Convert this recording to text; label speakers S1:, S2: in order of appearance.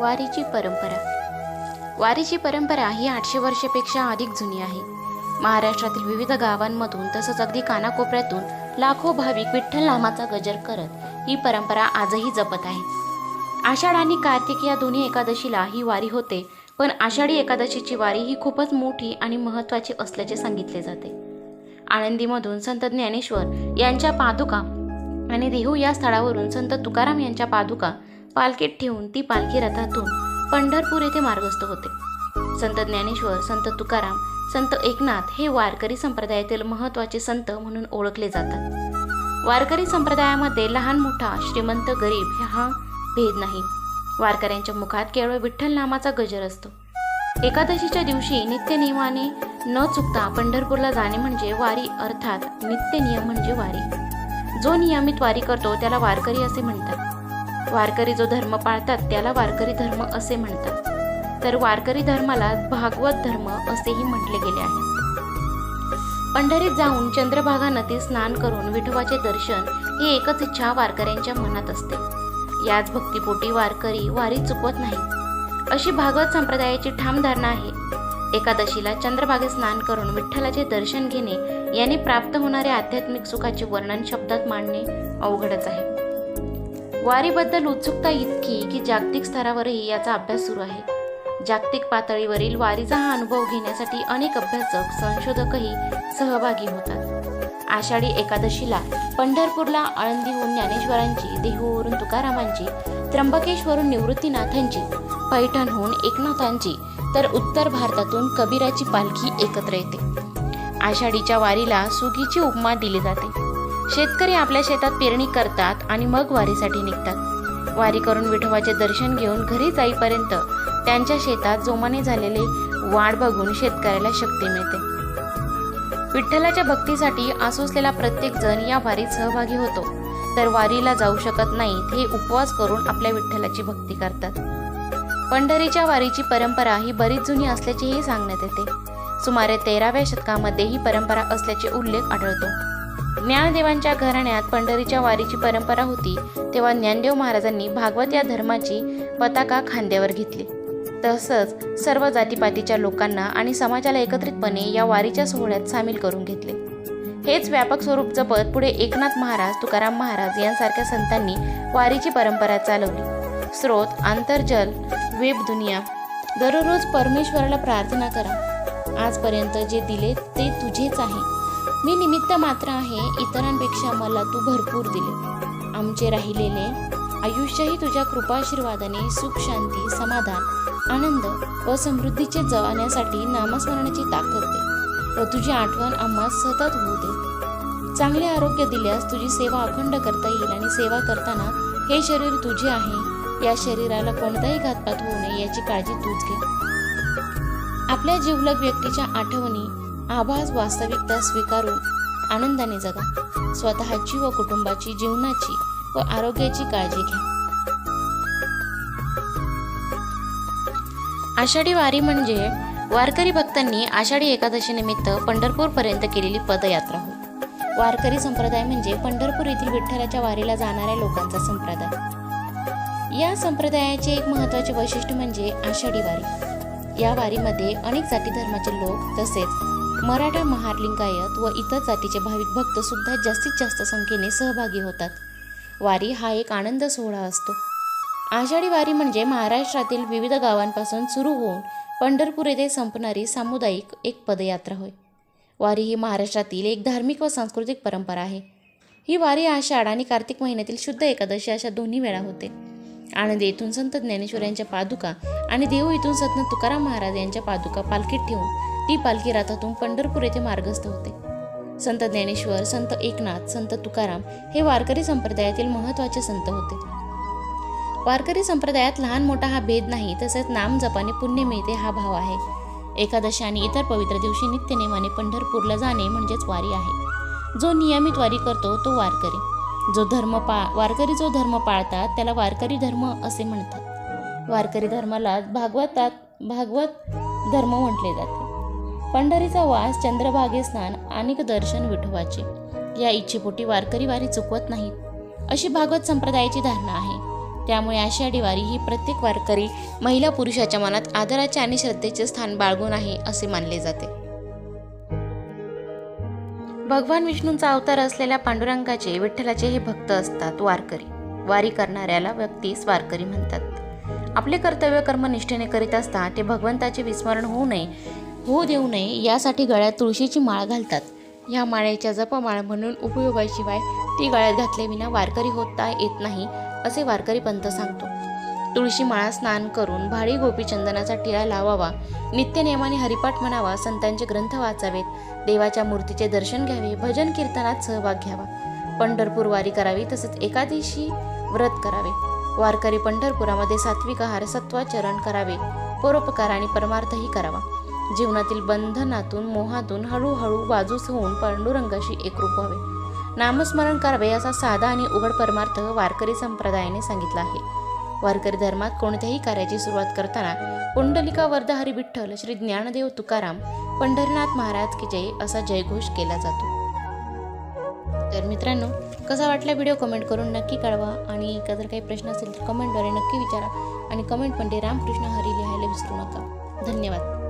S1: वारीची परंपरा. वारीची परंपरा ही आठशे वर्षापेक्षा अधिक जुनी आहे. महाराष्ट्रातील विविध गावांमधून तसंच अगदी कानाकोपऱ्यातून लाखो भाविक विठ्ठल नामाचा गजर करत ही परंपरा आजही जपत आहे आषाढ आणि कार्तिक या दोन्ही एकादशीला ही वारी होते पण आषाढी एकादशीची वारी ही खूपच मोठी आणि महत्त्वाची असल्याचे सांगितले जाते. आळंदीमधून संत ज्ञानेश्वर यांच्या पादुका आणि देहू या स्थळावरून संत तुकाराम यांच्या पादुका पालखीत ठेवून ती पालखी रथातून पंढरपूर येथे मार्गस्थ होते. संत ज्ञानेश्वर संत तुकाराम संत एकनाथ हे वारकरी संप्रदायातील महत्त्वाचे संत म्हणून ओळखले जातात. वारकरी संप्रदायामध्ये लहान मोठा श्रीमंत गरीब हा भेद नाही. वारकऱ्यांच्या मुखात केवळ विठ्ठल नामाचा गजर असतो. एकादशीच्या दिवशी नित्यनियमाने न चुकता पंढरपूरला जाणे म्हणजे वारी अर्थात नित्यनियम म्हणजे वारी. जो नियमित वारी करतो त्याला वारकरी असे म्हणतात. वारकरी जो धर्म पाळतात त्याला वारकरी धर्म असे म्हणतात. तर वारकरी धर्माला भागवत धर्म असेही म्हटले गेले आहे. पंढरीत जाऊन चंद्रभागा नदीत स्नान करून विठोबाचे दर्शन ही एकच इच्छा वारकऱ्यांच्या मनात असते. याच भक्तीपोटी वारकरी वारी चुकवत नाही. अशी भागवत संप्रदायाची ठाम धारणा आहे. एकादशीला चंद्रभागे स्नान करून विठ्ठलाचे दर्शन घेणे याने प्राप्त होणाऱ्या आध्यात्मिक सुखाचे वर्णन शब्दात मांडणे अवघडच आहे. वारीबद्दल उत्सुकता इतकी की जागतिक स्तरावरही याचा अभ्यास सुरू आहे. जागतिक पातळीवरील वारीचा हा अनुभव घेण्यासाठी अनेक अभ्यासक संशोधकही सहभागी होतात. आषाढी एकादशीला पंढरपूरला आळंदीहून ज्ञानेश्वरांची देहूवरून तुकारामांची त्र्यंबकेश्वरून निवृत्तीनाथांची पैठणहून एकनाथांची तर उत्तर भारतातून कबीराची पालखी एकत्र येते. आषाढीच्या वारीला सुगीची उपमा दिली जाते. शेतकरी आपल्या शेतात पेरणी करतात आणि मग वारीसाठी निघतात. वारी करून विठोबाचे दर्शन घेऊन घरी जाईपर्यंत त्यांच्या शेतात जोमाने झालेले वाढ बघून शेतकऱ्याला शक्ती मिळते. विठ्ठलाच्या भक्तीसाठी आसोसलेला प्रत्येक जण या वारीत सहभागी होतो. तर वारीला जाऊ शकत नाहीत हे उपवास करून आपल्या विठ्ठलाची भक्ती करतात. पंढरीच्या वारीची परंपरा ही बरीच जुनी असल्याचेही सांगण्यात येते. सुमारे तेराव्या शतकामध्ये ही परंपरा असल्याचे उल्लेख आढळतो. ज्ञानदेवांच्या घराण्यात पंढरीच्या वारीची परंपरा होती तेव्हा ज्ञानदेव महाराजांनी भागवत या धर्माची पताका खांद्यावर घेतली. तसंच सर्व जातीपातीच्या लोकांना आणि समाजाला एकत्रितपणे या वारीच्या सोहळ्यात सामील करून घेतले. हेच व्यापक स्वरूप जपत पुढे एकनाथ महाराज तुकाराम महाराज यांसारख्या संतांनी वारीची परंपरा चालवली. स्रोत आंतरजल वेब दुनिया. दररोज परमेश्वराला प्रार्थना करा. आजपर्यंत जे दिले ते तुझेच आहे. मी निमित्त मात्र आहे इतरांपेक्षा मला तू भरपूर दिले. आमचे राहिलेले आयुष्यही तुझ्या कृपाशीर्वादाने सुख शांती समाधान आनंद व समृद्धीचे जवाण्यासाठी नामस्मरणाची ताकद दे व तुझी आठवण आम्हा सतत होऊ दे. चांगले आरोग्य दिल्यास तुझी सेवा अखंड करता येईल आणि सेवा करताना हे शरीर तुझे आहे या शरीराला कोणताही घातपात होऊ नये याची काळजी तूच घे. आपल्या जिवलग व्यक्तीच्या आठवणी आभास वास्तविकता स्वीकारून आनंदाने जगा. स्वतःची व कुटुंबाची जीवनाची व आरोग्याची काळजी घ्या. आषाढी वारी म्हणजे वारकरी भक्तांनी आषाढी एकादशी निमित्त पंढरपूरपर्यंत केलेली पदयात्रा होय वारकरी संप्रदाय म्हणजे पंढरपूर येथील विठ्ठलाच्या वारीला जाणाऱ्या लोकांचा संप्रदाय. या संप्रदायाचे एक महत्त्वाचे वैशिष्ट्य म्हणजे आषाढी वारी. या वारीमध्ये अनेक जाती धर्माचे लोक तसेच मराठा महारलिंगायत व इतर जातीचे भाविक भक्त सुद्धा जास्तीत जास्त संख्येने सहभागी होतात. वारी हा एक आनंद सोहळा असतो. आषाढी वारी म्हणजे महाराष्ट्रातील विविध गावांपासून सुरू होऊन पंढरपूर येथे संपणारी सामुदायिक एक पदयात्रा होय. वारी ही महाराष्ट्रातील एक धार्मिक व सांस्कृतिक परंपरा आहे. ही वारी आषाढ आणि कार्तिक महिन्यातील शुद्ध एकादशी अशा दोन्ही वेळा होते. आनंद येथून संत ज्ञानेश्वर यांच्या पादुका आणि देऊ येथून संत तुकाराम महाराज यांच्या पादुका पालखीत ठेवून ती पालखी रथातून पंढरपूर येथे मार्गस्थ होते. संत ज्ञानेश्वर संत एकनाथ संत तुकाराम हे वारकरी संप्रदायातील महत्त्वाचे संत होते. वारकरी संप्रदायात लहान मोठा हा भेद नाही तसेच नाम जपाने पुण्य मिळते हा भाव आहे. एकादशी आणि इतर पवित्र दिवशी नित्यनेमाने पंढरपूरला जाणे म्हणजेच वारी आहे. जो नियमित वारी करतो तो वारकरी. जो धर्म पा वारकरी जो धर्म पाळतात त्याला वारकरी धर्म असे म्हणतात. वारकरी धर्माला भागवतात भागवत धर्म म्हटले जाते. पंढरीचा वास चंद्रभागे स्नान आणि दर्शन विठोबाचे. या इच्छेपोटी वारकरी वारी चुकवत नाहीत. अशी भागवत संप्रदायाची धारणा आहे. त्यामुळे आषाढी वारी ही प्रत्येक वारकरी महिला पुरुषाच्या मनात आदराचे आणि श्रद्धेचे स्थान बाळगून आहे असे मानले जाते. भगवान विष्णूंचा अवतार असलेल्या पांडुरंगाचे विठ्ठलाचे हे भक्त असतात वारकरी. वारी करणाऱ्याला व्यक्तीस वारकरी म्हणतात. आपले कर्तव्य कर्म निष्ठेने करीत असता ते भगवंताचे विस्मरण होऊ नये होऊ देऊ नये यासाठी गळ्यात तुळशीची माळ घालतात. या माळेच्या जपमाळ म्हणून उपयोगाशिवाय ती गळ्यात घातल्याविना वारकरी होता येत नाही असे वारकरी पंत सांगतो. तुळशी माळा स्नान करून भाडी गोपीचंदनाचा टिळा लावावा. नित्यनेमाने हरिपाठ म्हणावा संतांचे ग्रंथ वाचावेत. देवाच्या मूर्तीचे दर्शन घ्यावे भजन कीर्तनात सहभाग घ्यावा. पंढरपूर वारी करावी तसेच एकादशी व्रत करावे. वारकरी पंढरपुरामध्ये सात्विक आहार सत्वाचरण करावे. परोपकार आणि परमार्थही करावा. जीवनातील बंधनातून मोहातून हळूहळू बाजूस होऊन पांडुरंगाशी एकरूप व्हावे. नामस्मरण करावे असा साधा आणि उघड परमार्थ वारकरी संप्रदायाने सांगितला आहे. वारकरी धर्मात कोणत्याही कार्याची सुरुवात करताना पुंडलिका हरी विठ्ठल श्री ज्ञानदेव तुकाराम पंढरीनाथ महाराज की जय असा जयघोष केला जातो. तर मित्रांनो कसा वाटला व्हिडिओ कमेंट करून नक्की कळवा आणि का जर काही प्रश्न असेल तर कमेंटद्वारे नक्की विचारा आणि कमेंटमध्ये रामकृष्ण हरी लिहायला विसरू नका. धन्यवाद.